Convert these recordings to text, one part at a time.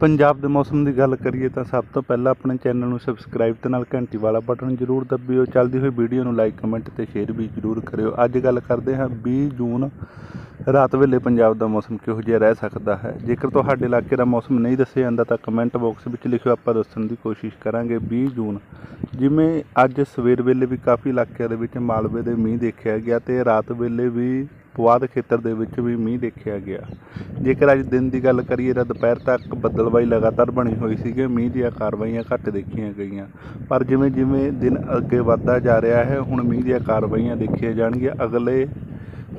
ਪੰਜਾਬ ਦੇ ਮੌਸਮ ਦੀ ਗੱਲ ਕਰੀਏ ਤਾਂ ਸਭ ਤੋਂ ਪਹਿਲਾਂ ਆਪਣੇ ਚੈਨਲ ਨੂੰ ਸਬਸਕ੍ਰਾਈਬ ਤੇ ਨਾਲ ਘੰਟੀ ਵਾਲਾ ਬਟਨ ਜ਼ਰੂਰ ਦਬਿਓ। ਚੱਲਦੀ ਹੋਈ ਵੀਡੀਓ ਨੂੰ ਲਾਈਕ ਕਮੈਂਟ ਤੇ ਸ਼ੇਅਰ ਵੀ ਜ਼ਰੂਰ ਕਰਿਓ। ਅੱਜ ਗੱਲ ਕਰਦੇ ਹਾਂ 20 ਜੂਨ, ਰਾਤ ਵੇਲੇ ਪੰਜਾਬ ਦਾ ਮੌਸਮ ਕਿਹੋ ਜਿਹਾ ਰਹਿ ਸਕਦਾ ਹੈ? ਜੇਕਰ ਤੁਹਾਡੇ ਇਲਾਕੇ ਦਾ ਮੌਸਮ ਨਹੀਂ ਦੱਸਿਆ ਜਾਂਦਾ ਤਾਂ ਕਮੈਂਟ ਬਾਕਸ ਵਿੱਚ ਲਿਖਿਓ। ਆਪਾਂ ਦੱਸਣ ਦੀ ਕੋਸ਼ਿਸ਼ ਕਰਾਂਗੇ 20 ਜੂਨ। ਜਿਵੇਂ ਅੱਜ ਸਵੇਰ ਵੇਲੇ ਵੀ ਕਾਫੀ ਇਲਾਕਿਆਂ ਦੇ ਵਿੱਚ ਮਾਲਵੇ ਦੇ ਮੀਂਹ ਦੇਖਿਆ ਗਿਆ ਤੇ ਰਾਤ ਵੇਲੇ ਵੀ ਪੁਆਧ ਖੇਤਰ ਦੇ ਵਿੱਚ ਵੀ ਮੀਂਹ ਦੇਖਿਆ ਗਿਆ। ਜੇਕਰ ਅੱਜ ਦਿਨ ਦੀ ਗੱਲ ਕਰੀਏ ਤਾਂ ਦੁਪਹਿਰ ਤੱਕ ਬੱਦਲਬਾਈ ਲਗਾਤਾਰ ਬਣੀ ਹੋਈ ਸੀਗੀ ਮੀਂਹ ਦੀਆਂ ਕਾਰਵਾਈਆਂ ਘੱਟ ਦੇਖੀਆਂ ਗਈਆਂ। ਪਰ ਜਿਵੇਂ ਜਿਵੇਂ ਦਿਨ ਅੱਗੇ ਵੱਧਦਾ ਜਾ ਰਿਹਾ ਹੈ, ਹੁਣ ਮੀਂਹ ਦੀਆਂ ਕਾਰਵਾਈਆਂ ਦੇਖੀਆਂ ਜਾਣਗੀਆਂ। ਅਗਲੇ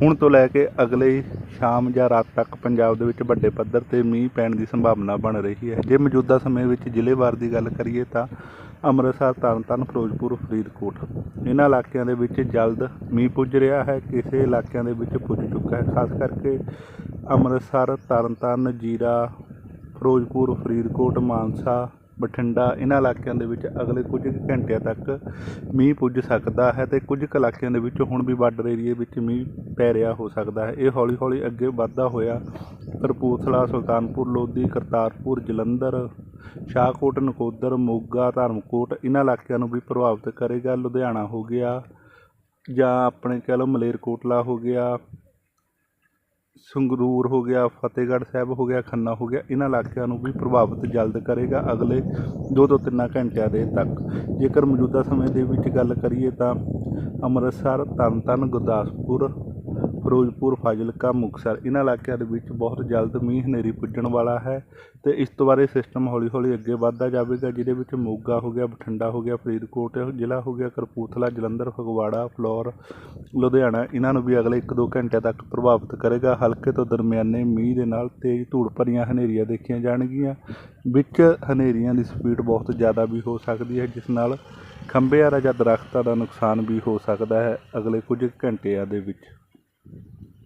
ਹੁਣ ਤੋਂ ਲੈ ਕੇ ਅਗਲੇ ਸ਼ਾਮ ਜਾਂ ਰਾਤ ਤੱਕ ਪੰਜਾਬ ਦੇ ਵਿੱਚ ਵੱਡੇ ਪੱਧਰ ਤੇ ਮੀਂਹ ਪੈਣ ਦੀ ਸੰਭਾਵਨਾ ਬਣ ਰਹੀ ਹੈ। ਜੇ ਮੌਜੂਦਾ ਸਮੇਂ ਵਿੱਚ ਜ਼ਿਲ੍ਹੇਵਾਰ ਦੀ ਗੱਲ ਕਰੀਏ ਤਾਂ ਅੰਮ੍ਰਿਤਸਰ, ਤਰਨਤਾਰਨ, ਫਿਰੋਜ਼ਪੁਰ, ਫਰੀਦਕੋਟ ਇਹਨਾਂ ਇਲਾਕਿਆਂ ਦੇ ਵਿੱਚ ਜਲਦ ਮੀਂਹ ਪੁੱਜ ਰਿਹਾ ਹੈ। ਕਿਸੇ ਇਲਾਕਿਆਂ ਦੇ ਵਿੱਚ ਪੁੱਜ ਚੁੱਕਾ ਹੈ। ਖਾਸ ਕਰਕੇ ਅੰਮ੍ਰਿਤਸਰ, ਤਰਨਤਾਰਨ, ਜੀਰਾ, ਫਿਰੋਜ਼ਪੁਰ, ਫਰੀਦਕੋਟ, ਮਾਨਸਾ ਬਠਿੰਡਾ ਇਹਨਾਂ ਇਲਾਕਿਆਂ ਦੇ ਵਿੱਚ ਅਗਲੇ ਕੁਝ ਕੁ ਘੰਟਿਆਂ ਤੱਕ ਮੀਂਹ ਪੁੱਜ ਸਕਦਾ ਹੈ ਤੇ ਕੁਝ ਕੁ ਇਲਾਕਿਆਂ ਦੇ ਵਿੱਚ ਹੁਣ ਵੀ ਬਾਰਡਰ ਏਰੀਏ ਵਿੱਚ ਮੀਂਹ ਪੈ ਰਿਹਾ ਹੋ ਸਕਦਾ ਹੈ। ਇਹ ਹੌਲੀ ਹੌਲੀ ਅੱਗੇ ਵੱਧਦਾ ਹੋਇਆ ਕਪੂਰਥਲਾ ਸੁਲਤਾਨਪੁਰ, ਲੋਧੀ, ਕਰਤਾਰਪੁਰ, ਜਲੰਧਰ, ਸ਼ਾਹਕੋਟ, ਨਕੋਦਰ, ਮੋਗਾ, ਧਰਮਕੋਟ ਇਹਨਾਂ ਇਲਾਕਿਆਂ ਨੂੰ ਵੀ ਪ੍ਰਭਾਵਿਤ ਕਰੇਗਾ। ਲੁਧਿਆਣਾ ਹੋ ਗਿਆ ਜਾਂ ਆਪਣੇ ਕਹਿ ਲਓ ਮਲੇਰਕੋਟਲਾ ਹੋ ਗਿਆ ਸੰਗਰੂਰ ਹੋ ਗਿਆ, ਫਤਿਹਗੜ੍ਹ ਸਾਹਿਬ ਹੋ ਗਿਆ, ਖੰਨਾ ਹੋ ਗਿਆ, ਇਹਨਾਂ ਇਲਾਕਿਆਂ ਨੂੰ ਵੀ ਪ੍ਰਭਾਵਿਤ ਜਲਦ ਕਰੇਗਾ ਅਗਲੇ ਦੋ ਤੋਂ ਤਿੰਨ ਘੰਟਿਆਂ ਦੇ ਤੱਕ। ਜੇਕਰ ਮੌਜੂਦਾ ਸਮੇਂ ਦੇ ਵਿੱਚ ਗੱਲ ਕਰੀਏ ਤਾਂ ਅੰਮ੍ਰਿਤਸਰ ਤਰਨਤਾਰਨ ਗੁਰਦਾਸਪੁਰ ਫਿਰੋਜ਼ਪੁਰ, ਫਾਜ਼ਿਲਕਾ, ਮੁਕਤਸਰ ਇਹਨਾਂ ਇਲਾਕਿਆਂ ਦੇ ਵਿੱਚ ਬਹੁਤ ਜਲਦ ਮੀਂਹ ਹਨੇਰੀ ਪੁੱਜਣ ਵਾਲਾ ਹੈ ਤੇ ਇਸ ਤੋਂ ਬਾਅਦ ਇਹ ਸਿਸਟਮ ਹੌਲੀ ਹੌਲੀ ਅੱਗੇ ਵੱਧਦਾ ਜਾਵੇਗਾ, ਜਿਹਦੇ ਵਿੱਚ ਮੋਗਾ ਹੋ ਗਿਆ, ਬਠਿੰਡਾ ਹੋ ਗਿਆ, ਫਰੀਦਕੋਟ ਜ਼ਿਲ੍ਹਾ ਹੋ ਗਿਆ ਕਰਪੂਥਲਾ ਜਲੰਧਰ, ਫਗਵਾੜਾ, ਫਲੋਰ, ਲੁਧਿਆਣਾ ਇਹਨਾਂ ਨੂੰ ਵੀ ਅਗਲੇ 1-2 ਘੰਟਿਆਂ ਤੱਕ ਪ੍ਰਭਾਵਿਤ ਕਰੇਗਾ। ਹਲਕੇ ਤੋਂ ਦਰਮਿਆਨੇ ਮੀਂਹ ਦੇ ਨਾਲ ਤੇਜ਼ ਧੂੜ ਭਰੀਆਂ ਹਨੇਰੀਆਂ ਦੇਖੀਆਂ ਜਾਣਗੀਆਂ। ਵਿੱਚ ਹਨੇਰੀਆਂ ਦੀ ਸਪੀਡ ਬਹੁਤ ਜ਼ਿਆਦਾ ਵੀ ਹੋ ਸਕਦੀ ਹੈ, ਜਿਸ ਨਾਲ ਖੰਭਿਆਂ ਦਾ ਜਾਂ ਦਰਖਤਾਂ ਦਾ ਨੁਕਸਾਨ ਵੀ ਹੋ ਸਕਦਾ ਹੈ ਅਗਲੇ ਕੁਝ ਘੰਟਿਆਂ ਦੇ ਵਿੱਚ।